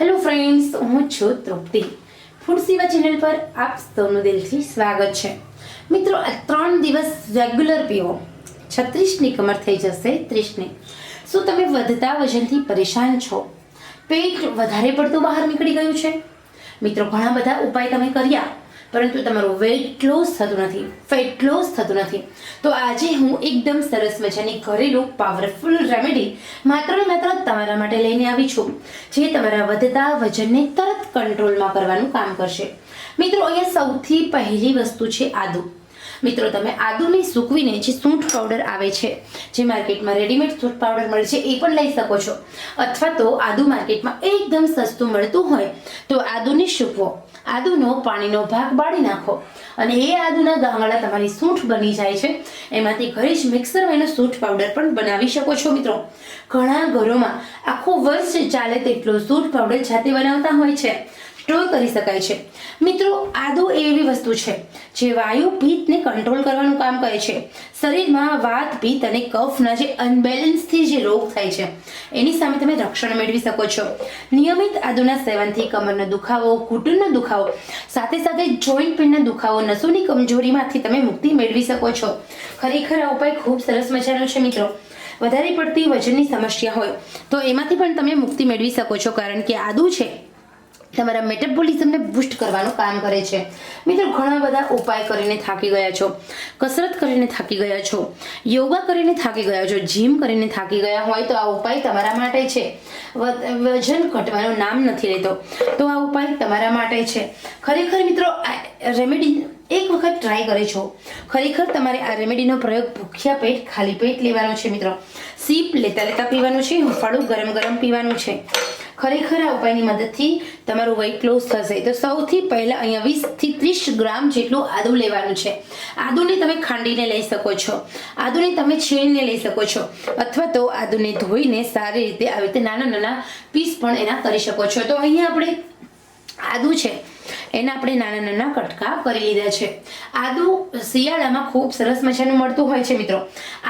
Hello friends હું છું તૃપ્તિ. Food સેવા ચેનલ પર આપ સૌનું દિલથી સ્વાગત છે. મિત્રો, આ ત્રણ દિવસ રેગ્યુલર પીવો. છત્રીસની કમર થઈ જશે ત્રીસની શું તમે વધતા વજનથી પરેશાન છો? પેટ વધારે પડતું બહાર નીકળી ગયું છે? મિત્રો, ઘણા બધા ઉપાય તમે કર્યા. પરંતુ તમારું વેઇટ લોસ થતું નથી. ફેટ લોસ થતું નથી. તો આજે હું એકદમ સરસ મજાની ઘરેલું પાવરફુલ રેમેડી માત્ર ને માત્ર તમારા માટે લઈને આવી છું, જે તમારા વધતા વજનને તરત કંટ્રોલમાં કરવાનું કામ કરશે. મિત્રો, અહીંયા સૌથી પહેલી વસ્તુ છે આદુ. મિત્રો, તમે આદુને સૂકવીને જે સૂંઠ પાવડર આવે છે, જે માર્કેટમાં રેડીમેડ સૂંઠ પાવડર મળે છે, એ પણ લઈ શકો છો. અથવા તો આદુ માર્કેટમાં એકદમ સસ્તું મળતું હોય, તો આદુને સૂકવો આદુનો પાણીનો ભાગ બાળી નાખો અને એ આદુના ગાંગડા તમારી સૂંઠ બની જાય છે. એમાંથી ઘરે જ મિક્સરમાં એનો સૂંઠ પાવડર પણ બનાવી શકો છો, મિત્રો. ઘણા ઘરોમાં આખું વર્ષ ચાલે તેટલો સૂંઠ પાવડર જાતે બનાવતા હોય છે. સ્ટોર કરી શકાય છે. મિત્રો, આદુ એવી વસ્તુ છે જે વાયુ પિત્તને કંટ્રોલ કરવાનું કામ કરે છે. શરીરમાં વાત, પિત્ત અને કફના જે અનબેલેન્સથી જે રોગ થાય છે, એની સામે તમે રક્ષણ મેળવી શકો છો. નિયમિત આદુના સેવનથી કમરનો દુખાવો, ઘૂંટણનો દુખાવો, સાથે સાથે જોઈન્ટ પેનના દુખાવો, નસોની કમજોરીમાંથી તમે મુક્તિ મેળવી શકો છો. ખરેખર આ ઉપાય ખૂબ સરસ મજાનો છે મિત્રો. વધારે પડતી વજનની સમસ્યા હોય તો એમાંથી પણ તમે મુક્તિ મેળવી શકો છો, કારણ કે આદુ છે તમારા મેટાબોલિઝમને બુસ્ટ કરવાનું કામ કરે છે. મિત્રો, ઘણા બધા ઉપાય કરીને થાકી ગયા છો. કસરત કરીને થાકી ગયા છો. યોગા કરીને થાકી ગયા છો. જીમ કરીને થાકી ગયા હોય તો આ ઉપાય તમારા માટે છે. વજન ઘટવાનું નામ નથી લેતો. તો આ ઉપાય તમારા માટે છે. ખરેખર મિત્રો રેમેડી એક વખત ટ્રાય કરે છો. ખરેખર તમારે આ રેમેડીનો પ્રયોગ ભૂખ્યા પેટ, ખાલી પેટ લેવાનો છે, મિત્રો. સીપ લેતા લેતા પીવાનું છે, હુંફાળું ગરમ ગરમ પીવાનું છે. ખરેખર આ ઉપાયની મદદથી તમારું વેઇટ લોસ થશે. તો સૌથી પહેલાં અહીંયા વીસથી ત્રીસ ગ્રામ જેટલું આદુ લેવાનું છે. આદુને તમે ખાંડીને લઈ શકો છો. આદુને તમે છીણીને લઈ શકો છો. અથવા તો આદુને ધોઈને સારી રીતે આવી રીતે નાના નાના પીસ પણ એના કરી શકો છો. તો અહીંયા આપણે આદુ છે એના આપણે નાના નાના કટકા કરી લીધા છે. આદુ શિયાળામાં ખૂબ સરસ મજાનું મળતું હોય છે મિત્રો.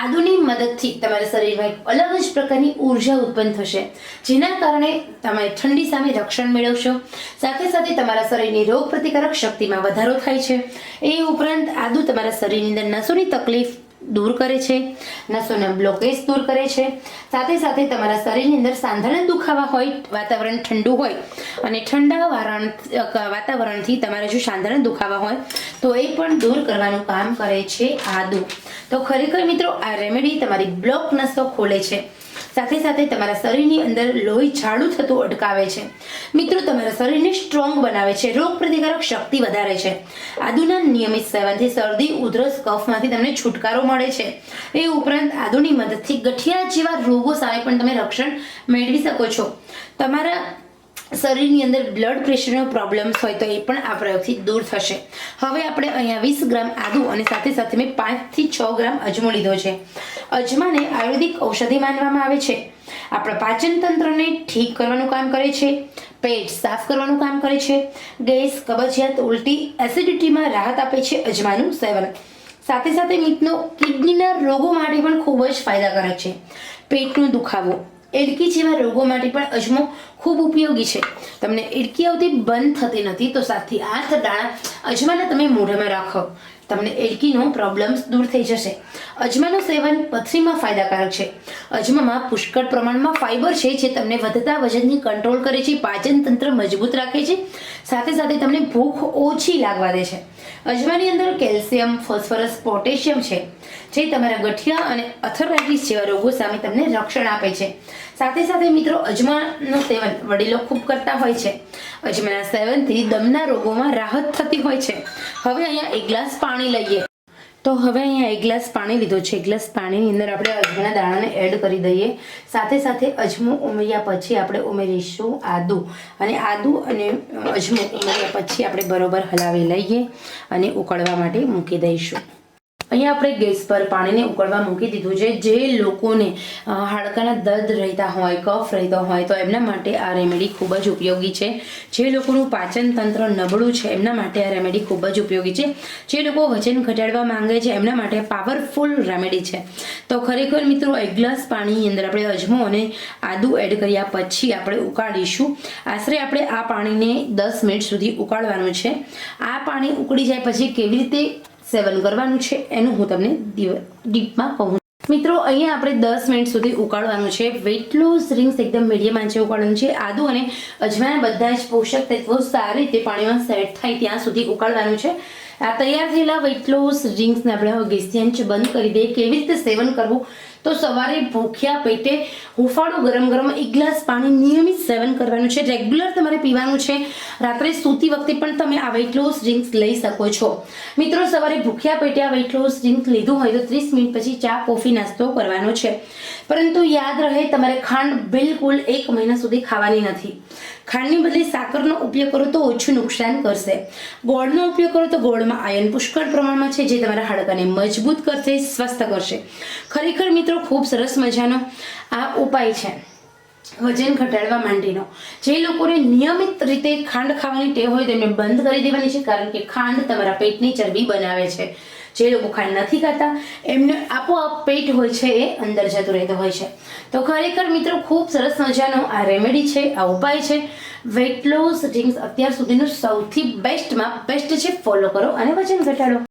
આદુની મદદથી તમારા શરીરમાં એક અલગ જ પ્રકારની ઊર્જા ઉત્પન્ન થશે, જેના કારણે તમે ઠંડી સામે રક્ષણ મેળવશો. સાથે સાથે તમારા શરીરની રોગ પ્રતિકારક શક્તિમાં વધારો થાય છે. એ ઉપરાંત આદુ તમારા શરીરની અંદર નસોની તકલીફ દૂર કરે છે, નસોના બ્લોકેજ દૂર કરે છે. સાથે સાથે તમારા શરીરની અંદર સાંધાના દુખાવા હોય, વાતાવરણ ઠંડુ હોય, અને ઠંડા વારણ વાતાવરણથી તમારા જો સાંધાના દુખાવા હોય, તો એ પણ દૂર કરવાનું કામ કરે છે આદુ તો ખરેખર મિત્રો, આ રેમેડી તમારી બ્લોક નસો ખોલે છે. સાથે સાથે તમારા શરીરની અંદર લોહી જાડું થતું અટકાવે છે. મિત્રો, તમારા શરીરને સ્ટ્રોંગ બનાવે છે. રોગ પ્રતિકારક શક્તિ વધારે છે. આદુના નિયમિત સેવનથી શરદી, ઉધરસ, કફમાંથી તમને છુટકારો મળે છે. એ ઉપરાંત આદુની મદદથી ગઠિયા જેવા રોગો સામે પણ તમે રક્ષણ મેળવી શકો છો. તમારા શરીરની અંદર બ્લડ પ્રેશરનો પ્રોબ્લેમ્સ હોય તો એ પણ આ પ્રયોગથી દૂર થશે. હવે આપણે અહીંયા વીસ ગ્રામ આદુ અને સાથે સાથે મેં પાંચથી છ ગ્રામ અજમો લીધો છે. અજમાને આયુર્વેદિક ઔષધિ માનવામાં આવે છે. આપણા પાચન તંત્રને ઠીક કરવાનું કામ કરે છે, પેટ સાફ કરવાનું કામ કરે છે, ગેસ, કબજિયાત, ઉલટી એસિડિટીમાં રાહત આપે છે અજમાનું સેવન. સાથે સાથે મીઠનો કિડનીના રોગો માટે પણ ખૂબ જ ફાયદાકારક છે. પેટનો દુખાવો એડકી જેવા રોગો માટે પણ અજમો ખૂબ ઉપયોગી છે. તમને એડકી આવતી બંધ થતી નથી, તો સાતથી આઠ દાણા અજમાના તમે મોઢામાં રાખો. તમને એડકીનો પ્રોબ્લેમ્સ દૂર થઈ જશે. અજમાનું સેવન પથરીમાં ફાયદાકારક છે. અજમામાં પુષ્કળ પ્રમાણમાં ફાઇબર છે, જે તમને વધતા વજનની કંટ્રોલ કરે છે પાચન તંત્ર મજબૂત રાખે છે. સાથે સાથે તમને ભૂખ ઓછી લાગવા દે છે. અજમાની અંદર કેલ્શિયમ, ફોસ્ફરસ, પોટેશિયમ છે, જે તમારા ગઠિયા અને અથરાઇટિસ જેવા રોગો સામે તમને રક્ષણ આપે છે. સાથે સાથે મિત્રો, અજમાનું સેવન વડીલો ખૂબ કરતા હોય છે. અજમાના સેવનથી દમના રોગોમાં રાહત થતી હોય છે. હવે અહીંયા એક ગ્લાસ પાણી લઈએ. તો હવે અહીંયા એક ગ્લાસ પાણી લીધો છે. એક ગ્લાસ પાણીની અંદર આપણે અજમાના દાણાને એડ કરી દઈએ. સાથે સાથે અજમો ઉમેર્યા પછી આપણે ઉમેરીશું આદુ. અને આદુ અને અજમો ઉમેર્યા પછી આપણે બરોબર હલાવી લઈએ અને ઉકળવા માટે મૂકી દઈશું. અહીંયા આપણે ગેસ પર પાણીને ઉકળવા મૂકી દીધું છે. જે લોકોને હાડકાના દર્દ રહેતા હોય, કફ રહેતો હોય, તો એમના માટે આ રેમેડી ખૂબ જ ઉપયોગી છે. જે લોકોનું પાચન તંત્ર નબળું છે, એમના માટે આ રેમેડી ખૂબ જ ઉપયોગી છે. જે લોકો વજન ઘટાડવા માંગે છે, એમના માટે પાવરફુલ રેમેડી છે. તો ખરેખર મિત્રો, એક ગ્લાસ પાણીની અંદર આપણે અજમો અને આદુ એડ કર્યા પછી આપણે ઉકાળીશું. આશરે આપણે આ પાણીને દસ મિનિટ સુધી ઉકાળવાનું છે. આ પાણી ઉકળી જાય પછી કેવી રીતે સેવન કરવાનું છે. એનું હું તમને ડીપમાં કહું. મિત્રો, અહીંયા આપણે દસ મિનિટ સુધી ઉકાળવાનું છે. વેટ લોસ ડ્રિંક્સ એકદમ મીડિયમ આંચે ઉકાળવાનું છે. આદુ અને અજમાના બધા જ પોષક તત્વો સારી રીતે પાણીમાં સેટ થાય ત્યાં સુધી ઉકાળવાનું છે. આ તૈયાર થયેલા લોસ ડ્રિંક્સને આપણે હવે આંચ બંધ કરી દઈએ. કેવી રીતે સેવન કરવું? તો સવારે ભૂખ્યા પેટે હુંફાળું ગરમ ગરમ એક ગ્લાસ પાણી નિયમિત સેવન કરવાનું છે. રેગ્યુલર તમારે પીવાનું છે. રાત્રે સૂતી વખતે પણ તમે આ વેઇટ લોસ ડ્રિંક્સ લઈ શકો છો. મિત્રો, સવારે ભૂખ્યા પેટે આ વેઇટ લોસ ડ્રિંક લીધું હોય તો ત્રીસ મિનિટ પછી ચા, કોફી, નાસ્તો કરવાનો છે. પરંતુ યાદ રહે, તમારે ખાંડ બિલકુલ એક મહિના સુધી ખાવાની નથી. ખાંડની બદલે સાકરનો ઉપયોગ કરો તો ઓછું નુકસાન કરશે. ગોળનો ઉપયોગ કરો તો ગોળમાં આયન પુષ્કળ પ્રમાણમાં છે, જે તમારા હાડકાને મજબૂત કરશે, સ્વસ્થ કરશે. ખરેખર મિત્રો, ખૂબ સરસ મજાનો આ ઉપાય છે. વજન ઘટાડવા માટેનો. જે લોકોને નિયમિત રીતે ખાંડ ખાવાની ટેવ હોય તેમને બંધ કરી દેવાની છે, કારણ કે ખાંડ તમારા પેટની ચરબી બનાવે છે. જે લોકો ખાંડ નથી ખાતા એમને આપોઆપ પેટ હોય છે એ અંદર જતું રહેતું હોય છે. તો ખરેખર મિત્રો ખૂબ સરસ મજાનો આ રેમેડી છે, આ ઉપાય છે. વેટ લોસ ડ્રિંક્સ અત્યાર સુધીનું સૌથી બેસ્ટમાં બેસ્ટ છે ફોલો કરો અને વજન ઘટાડો.